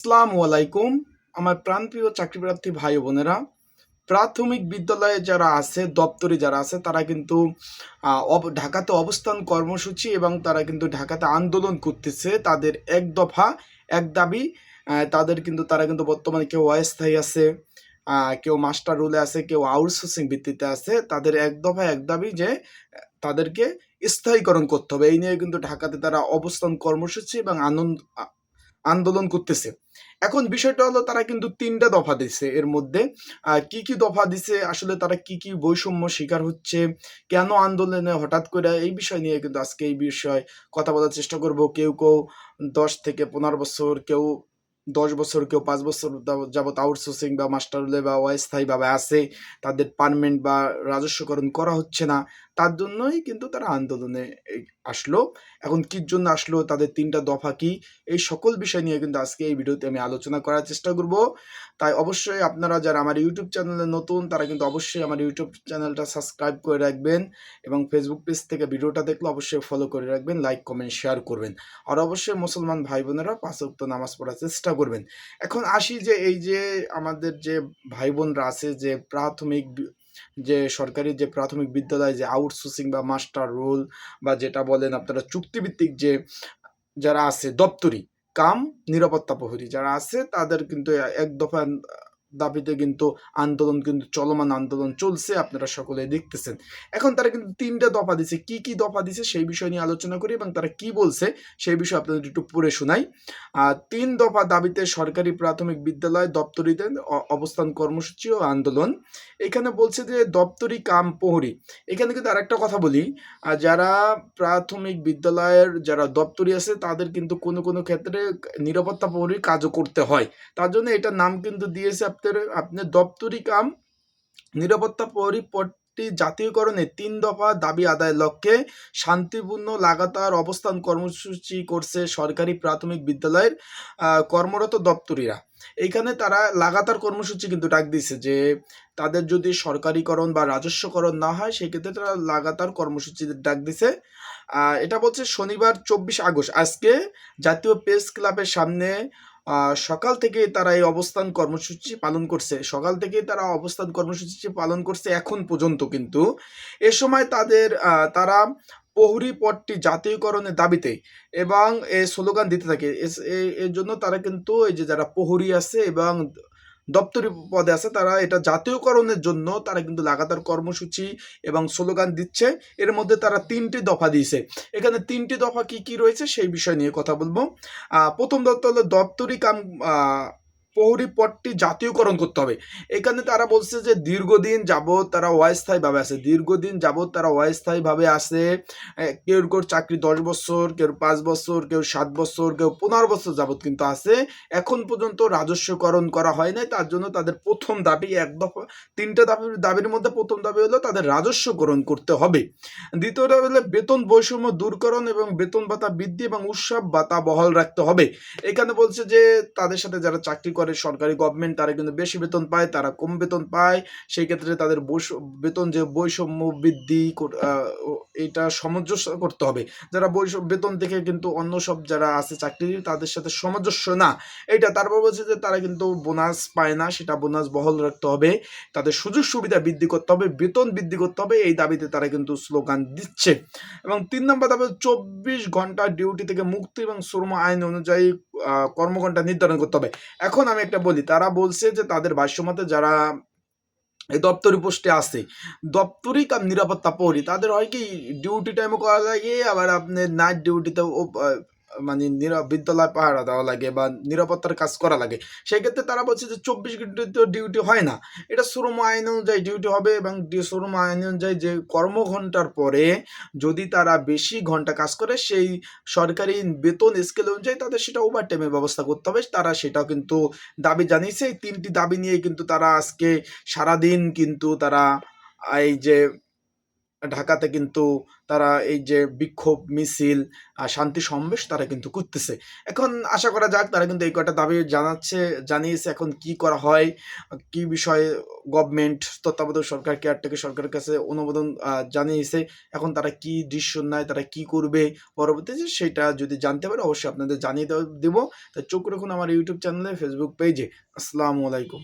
আসসালামু আলাইকুম। আমার প্রাণপ্রিয় চাকরিপ্রার্থী ভাই বোনেরা, প্রাথমিক বিদ্যালয়ে যারা আছে, দপ্তরে যারা আছে, তারা কিন্তু ঢাকাতে অবস্থান কর্মসূচি এবং তারা কিন্তু ঢাকাতে আন্দোলন করতেছে। তাদের এক দফা, এক দাবি তাদের কিন্তু, তারা কিন্তু বর্তমানে কেউ অস্থায়ী আছে কেউ মাস্টার রুলে আছে, কেউ আউটসোর্সিং ভিত্তিতে আছে। তাদের এক দফা, এক দাবি যে, তাদেরকে স্থায়ীকরণ করতে হবে। এই নিয়ে কিন্তু ঢাকাতে তারা অবস্থান কর্মসূচি এবং আনন্দ আন্দোলন করতেছে। এখন বিষয়টা হলো তারা কিন্তু তিনটা দফা দিছে। এর মধ্যে কি কি দফা দিছে, আসলে তারা কি কি বৈষম্য শিকার হচ্ছে, কেন আন্দোলনে হঠাৎ করে, এই বিষয় নিয়ে কিন্তু আজকে এই বিষয় কথা বলার চেষ্টা করব। কেউ কেউ দশ থেকে পনেরো বছর, কেউ দশ বছর, কেউ পাঁচ বছর যাব- যাবত আউটসোর্সিং বা মাস্টার বা অস্থায়ীভাবে আছে, তাদের পারমেন্ট বা রাজস্বকরণ করা হচ্ছে না, তার জন্যই কিন্তু তারা আন্দোলনে আসলো। এখন কির জন্য আসলো, তাদের তিনটা দফা কি, এই সকল বিষয় নিয়ে কিন্তু আজকে এই ভিডিওতে আমি আলোচনা করার চেষ্টা করব। তাই অবশ্যই আপনারা যারা আমার ইউটিউব চ্যানেলে নতুন, তারা কিন্তু অবশ্যই আমার ইউটিউব চ্যানেলটা সাবস্ক্রাইব করে রাখবেন এবং ফেসবুক পেজ থেকে ভিডিওটা দেখলে অবশ্যই ফলো করে রাখবেন লাইক কমেন্ট শেয়ার করবেন। আর অবশ্যই মুসলমান ভাই বোনেরা পাঁচ ওয়াক্ত নামাজ পড়ার চেষ্টা করবেন। এখন আসি যে এই যে আমাদের যে ভাই বোনরা আছে, যে প্রাথমিক যে সরকারি যে প্রাথমিক বিদ্যালয়, যে আউটসোর্সিং বা মাস্টার রোল বা যেটা বলেন আপনারা চুক্তিভিত্তিক যে যারা আছে দপ্তরি, কাম নিরাপত্তা প্রহরী যারা আছে তাদের কিন্তু এক দফা দাবিতে কিন্তু আন্দোলন কিন্তু চলমান আন্দোলন চলছে, আপনারা সকলে দেখতেছেন। এখন তারা কিন্তু তিনটা দফা দিছে। কি কি দফা দিছে সেই বিষয় নিয়ে আলোচনা করি এবং তারা কি বলছে সেই বিষয়ে আপনাদের একটু পড়ে শোনাই। তিন দফা দাবিতে সরকারি প্রাথমিক বিদ্যালয় দপ্তরিতে অবস্থান কর্মসূচি ও আন্দোলন। এখানে বলছে যে দপ্তরি কাম প্রহরী। এখানে কিন্তু আরেকটা কথা বলি যারা প্রাথমিক বিদ্যালয়ের যারা দপ্তরি আছে তাদের কিন্তু কোনো কোনো ক্ষেত্রে নিরাপত্তা প্রহরীর কাজও করতে হয়। তার জন্য এটার নাম কিন্তু দিয়েছে আপনার আপনি দপ্তরি কাম নিরাপত্তা প্রহরী পদটি জাতীয়করণে তিন দফা দাবি আদায়ের লক্ষ্যে শান্তিপূর্ণ লাগাতার অবস্থান কর্মসূচি করছে সরকারি প্রাথমিক বিদ্যালয়ের কর্মরত দপ্তরিরা। এইখানে তারা লাগাতার কর্মসূচি কিন্তু ডাক দিয়েছে যে, তাদের যদি সরকারিকরণ বা রাজস্বকরণ না হয় সেই ক্ষেত্রে তারা লাগাতার কর্মসূচি ডাক দিছে এটা বলছে শনিবার চব্বিশ আগস্ট। আজকে জাতীয় প্রেস ক্লাবের সামনে সকাল থেকে তারা এই অবস্থান কর্মসূচি পালন করছে। সকাল থেকে তারা অবস্থান কর্মসূচি পালন করছে এখন পর্যন্ত কিন্তু। এ সময় তাদের তারা প্রহরী পদটি জাতীয়করণের দাবিতে এবং এ স্লোগান দিতে থাকে। এর জন্য তারা কিন্তু এই যে যারা প্রহরী আছে এবং দপ্তরি পদে আছে, তারা এটা জাতীয়করণের জন্য তারা কিন্তু লাগাতার কর্মসূচি এবং স্লোগান দিচ্ছে। এর মধ্যে তারা তিনটি দফা দিয়েছে। এখানে তিনটি দফা কি কি রয়েছে সেই বিষয় নিয়ে কথা বলব। প্রথম দপ্তর হলো দপ্তরি কাম প্রহরী পদটি জাতীয়করণ করতে হবে। এখানে তারা বলছে যে দীর্ঘদিন যাবৎ তারা অস্থায়ীভাবে আছে। দীর্ঘদিন যাবৎ তারা অস্থায়ীভাবে আছে। কেউ কেউ চাকরি দশ বছর, কেউ পাঁচ বছর, কেউ সাত বছর, কেউ পনেরো বছর যাবৎ কিন্তু আছে। এখন পর্যন্ত রাজস্বকরণ করা হয় নাই। তার জন্য তাদের প্রথম দাবি এক দফা, তিনটা দাবির দাবির মধ্যে প্রথম দাবি হলো তাদের রাজস্বকরণ করতে হবে। দ্বিতীয় দাবি হলো বেতন বৈষম্য দূরকরণ এবং বেতন ভাতা বৃদ্ধি এবং উৎসব ভাতা বহাল রাখতে হবে। এখানে বলছে যে তাদের সাথে যারা চাকরি করে সরকারি গভর্নমেন্ট তারা কিন্তু বেশি বেতন পায়, তারা কম বেতন পায়। সেই ক্ষেত্রে তাদের বেতন যে বৈষম্য বৃদ্ধি এটা সামঞ্জস্য করতে হবে। যারা বৈষম্য বেতন থেকে কিন্তু অন্য সব যারা আছে চাকরি তাদের সাথে সামঞ্জস্য না। এটা তারপর বলছে যে তারা কিন্তু বোনাস পায় না, সেটা বোনাস বহল রাখতে হবে। তাদের সুযোগ সুবিধা বৃদ্ধি করতে হবে, বেতন বৃদ্ধি করতে হবে, এই দাবিতে তারা কিন্তু স্লোগান দিচ্ছে। এবং তিন নম্বর দাবি চব্বিশ ঘণ্টা ডিউটি থেকে মুক্তি এবং শ্রম আইন অনুযায়ী কর্মঘণ্টা নির্ধারণ করতে হবে। এখন আমি একটা বলি, তারা বলছে যে তাদের ভাষ্যমতে যারা এই দপ্তরি পোস্টে আছে দপ্তরি কাম নিরাপত্তা পরি তাদের হয় কি ডিউটি টাইমও করা লাগে আবার আপনি নাইট ডিউটিতে মানে বিদ্যালয় পাহারা দেওয়া লাগে বা নিরাপত্তার কাজ করা লাগে সেই ক্ষেত্রে তারা বলছে যে চব্বিশ ঘণ্টা তো ডিউটি হয় না। এটা শ্রম আইন অনুযায়ী ডিউটি হবে এবং শ্রম আইন অনুযায়ী যে কর্মঘণ্টার পরে যদি তারা বেশি ঘণ্টা কাজ করে, সেই সরকারি বেতন স্কেল অনুযায়ী তাদের সেটা ওভার টাইমের ব্যবস্থা করতে হবে। তারা সেটাও কিন্তু দাবি জানিয়েছে। এই তিনটি দাবি নিয়ে কিন্তু তারা আজকে সারাদিন কিন্তু তারা এই যে ঢাকাতে কিন্তু তারা এই যে বিক্ষোভ, মিছিল শান্তি সমাবেশ তারা কিন্তু করতেছে। এখন আশা করা যাক তারা কিন্তু এই কটা দাবি জানাচ্ছে, জানিয়েছে এখন কি করা হয়, কি বিষয়ে গভর্নমেন্ট তত্ত্বাবধায়ক সরকার কেয়ারটেকার সরকারের কাছে অনুমোদন জানিয়েছে, এখন তারা কি দৃশ্য নেয়, তারা কি করবে পরবর্তীতে সেটা যদি জানতে পারে অবশ্যই আপনাদের জানিয়ে দেবো। তাই চোখ রাখুন আমার ইউটিউব চ্যানেলে ফেসবুক পেজে আসসালামু আলাইকুম।